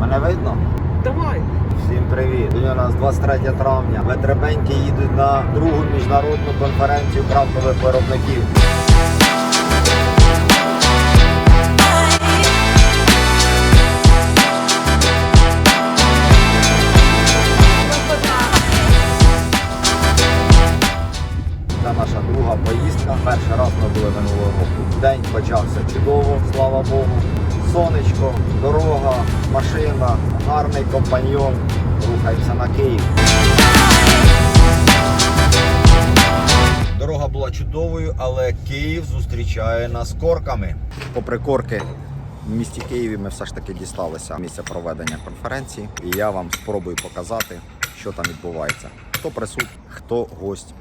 Мене видно? Давай. Всім привіт! Сьогодні у нас 23 травня. Ветребеньки їдуть на другу міжнародну конференцію крафтових виробників. Це наша друга поїздка. Перший раз ми були минулого року. День почався чудово, слава Богу. Сонечко, дорога, машина, гарний компаньйон. Рухаємося на Київ. Дорога була чудовою, але Київ зустрічає нас корками. Попри корки, в місті Києві ми все ж таки дісталися місця проведення конференції, і я вам спробую показати, що там відбувається. Хто присутній, хто гость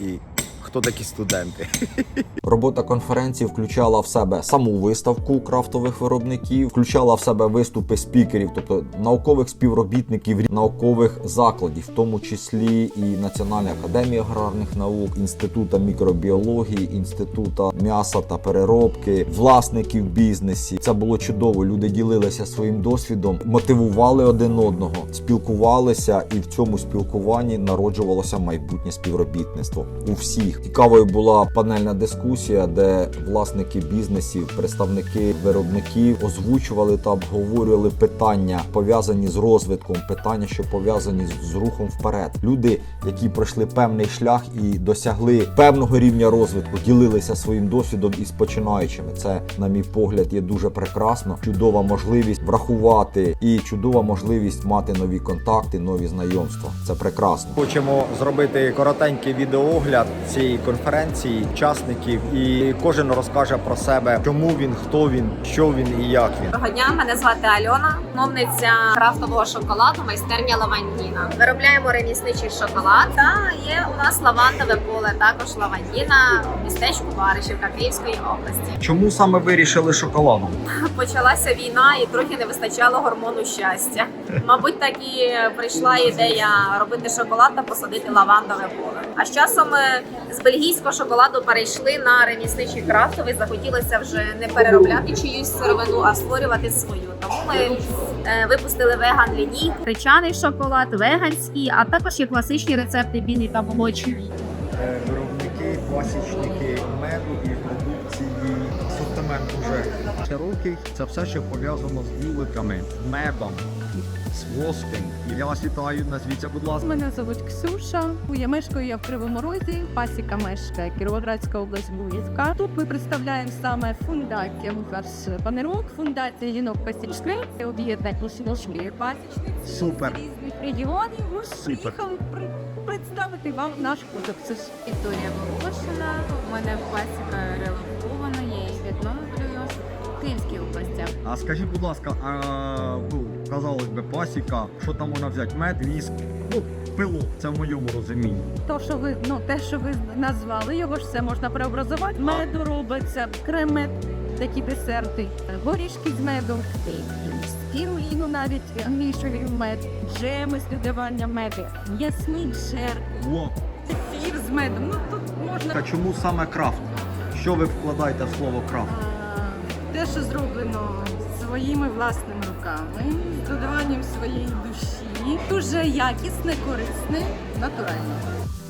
і хто такі студенти. Робота конференції включала в себе саму виставку крафтових виробників, включала в себе виступи спікерів, тобто наукових співробітників наукових закладів, в тому числі і Національної академії аграрних наук, інститута мікробіології, інститута м'яса та переробки, власників бізнесі. Це було чудово. Люди ділилися своїм досвідом, мотивували один одного, спілкувалися, і в цьому спілкуванні народжувалося майбутнє співробітництво у всіх. Цікавою була панельна дискусія, де власники бізнесів, представники виробників озвучували та обговорювали питання пов'язані з розвитком, питання, що пов'язані з- рухом вперед. Люди, які пройшли певний шлях і досягли певного рівня розвитку, ділилися своїм досвідом із починаючими. Це, на мій погляд, є дуже прекрасно. Чудова можливість врахувати і чудова можливість мати нові контакти, нові знайомства. Це прекрасно. Хочемо зробити коротенький відеоогляд цієї конференції, учасників, і кожен розкаже про себе, чому він, хто він, що він і як він. Доброго дня, мене звати Альона, мовниця крафтового шоколаду, майстерня Лавандіна. Виробляємо ремісничий шоколад. Та є у нас лавандове поле, також Лавандіна в містечку Баришівка Київської області. Чому саме вирішили шоколадом? Почалася війна і трохи не вистачало гормону щастя. Мабуть, так і прийшла ідея робити шоколад та посадити лавандове поле. А з часом е, з бельгійського шоколаду перейшли на ремісничий крафтовий. Захотілося вже не переробляти чиюсь сировину, а створювати свою. Тому ми е, випустили веган лінійку. Гречаний шоколад, веганський, а також є класичні рецепти білі та молочні. Виробники, класичники меду і продукції. Асортимент дуже широкий, це все, що пов'язано з вуликами, медом, з воском. І я вас вітаю, назвіться, будь ласка. Мене звуть Ксюша. Я мешкаю я в Кривому Розі. Пасіка мешкає Кіровоградська область Буївка. Тут ми представляємо саме фундацію ваш панерок, фундація жінок пасічниць, об'єднання пасічниць Супер. різних регіонів. Ми приїхали при- представити вам наш продукт. Вікторія Волошина. У мене пасіка в Київській області. А скажіть, будь ласка, а, ну, казалось би, пасіка, що там можна взяти? Мед, віск, ну, пилок, це в моєму розумінні. То, що ви ну те, що ви назвали, його ж все можна преобразувати. Меду робиться, кремет, такі десерти, горішки з медом, спіруліну навіть мішові мед, джеми з додаванням меду, ясний жер, О, сір з медом. Ну тут можна а чому саме крафт? Що ви вкладаєте в слово крафт? те, що зроблено своїми власними руками, з додаванням своєї душі, дуже якісне, корисне, натуральне.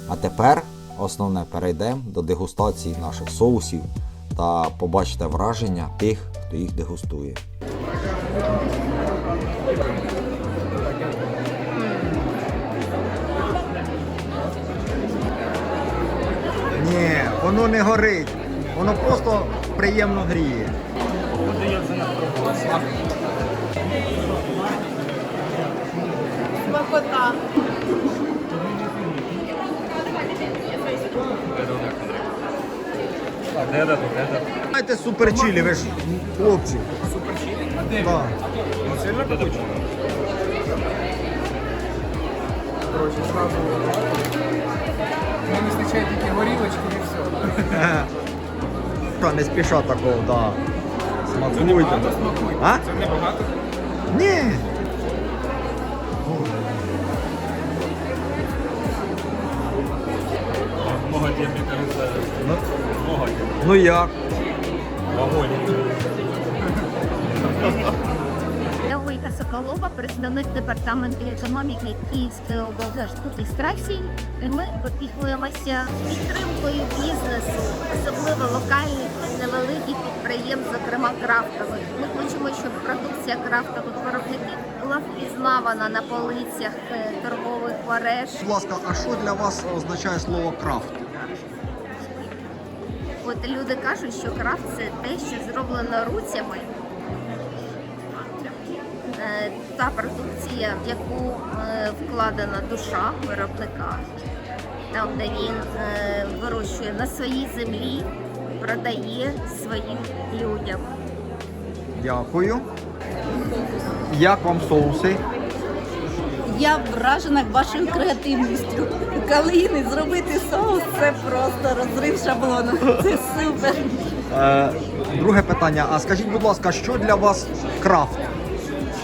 А тепер основне перейдемо до дегустації наших соусів та побачите враження тих, хто їх дегустує. Ні, воно не горить. Воно просто приємно гріє. Смакота. Знаєте, супер чилі, ви ж хлопці. Супер чилі? Так. Не вистачає тільки горілочки і все. Та не спіша такого, да. Смакуйте. А? Це небагато. Ні. Ну, ну як? Велика соколова. Представник департаменту економіки Київської облдержадміністрації. Ми опікуємося підтримкою бізнесу, особливо локальних невеликих підприємств, зокрема крафтових. Ми хочемо, щоб продукція крафтових виробників була впізнавана на полицях е, торгових мереж. Будь ласка, а що для вас означає слово крафт? От люди кажуть, що крафт це те, що зроблено руцями. Та продукція, в яку е, вкладена душа виробника, там, де він е, вирощує на своїй землі, продає своїм людям. Дякую. Як вам соуси? Я вражена вашою креативністю. Калини зробити соус це просто розрив шаблону. Це супер. Е, друге питання. А скажіть, будь ласка, що для вас крафт?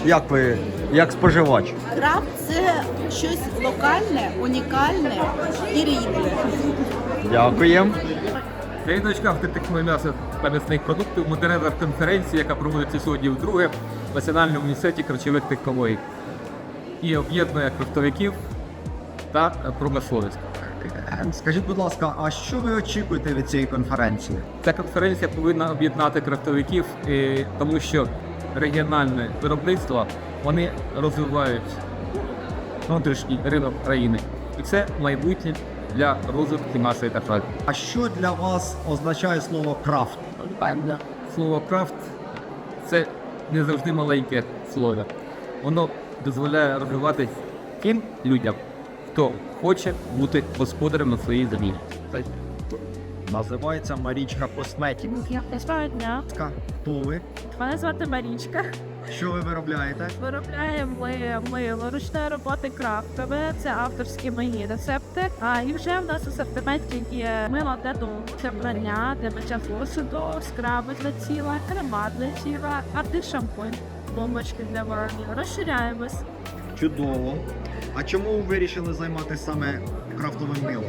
Як ви, як споживач? Крафт це щось локальне, унікальне і рідне. Дякуємо. Я дочка автентичного м'яса та м'ясних продуктів, модератор конференції, яка проводиться сьогодні вдруге в Національному університеті харчових технологій. І об'єднує крафтовиків та промисловість. Скажіть, будь ласка, а що ви очікуєте від цієї конференції? Ця конференція повинна об'єднати крафтовиків, е, тому що регіональне виробництво вони розвивають внутрішній ринок країни. І це майбутнє для розвитку нашої держави. А що для вас означає слово крафт? Слово крафт це не завжди маленьке слово. Воно дозволяє розвивати тим людям, хто хоче бути господарем на своїй землі. Називається Марічка Косметік. Доброго дня, Хто ви? мене звати Марічка. Що ви виробляєте? Виробляємо ми мило ручної роботи крафтове, це авторські мої рецепти. А і вже в нас у асортименті є мило для дому, це прання, для миття посуду, скраби для тіла, крема для тіла, антишампунь, бомбочки для воронів. Розширяємось. Чудово. А чому ви вирішили займатися саме крафтовим милом?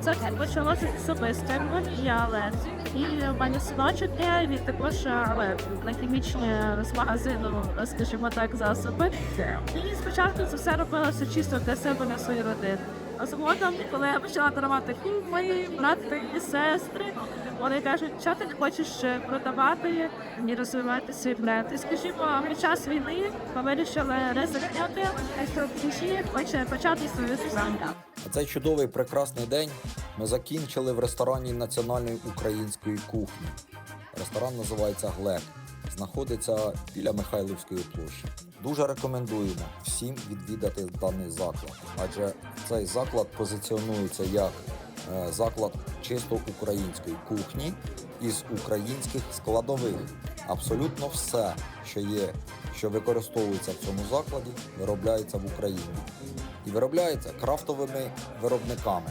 Це почалося з особистого, я Олег. І в мене синочок є, він також але на хімічні з магазину, скажімо так, засоби. І спочатку це все робилося чисто для себе на свою родину. А згодом, коли я почала дарувати хім, мої брати і сестри, вони кажуть, що ти не хочеш е, продавати і розвивати свій бренд. І скажімо, під час війни ми вирішили ризикнути, і хоче почати свою справу. А цей чудовий прекрасний день ми закінчили в ресторані національної української кухні. Ресторан називається Глек. Знаходиться біля Михайлівської площі. Дуже рекомендуємо всім відвідати даний заклад, адже цей заклад позиціонується як е, заклад чисто української кухні із українських складових. Абсолютно все, що є, що використовується в цьому закладі, виробляється в Україні і виробляється крафтовими виробниками.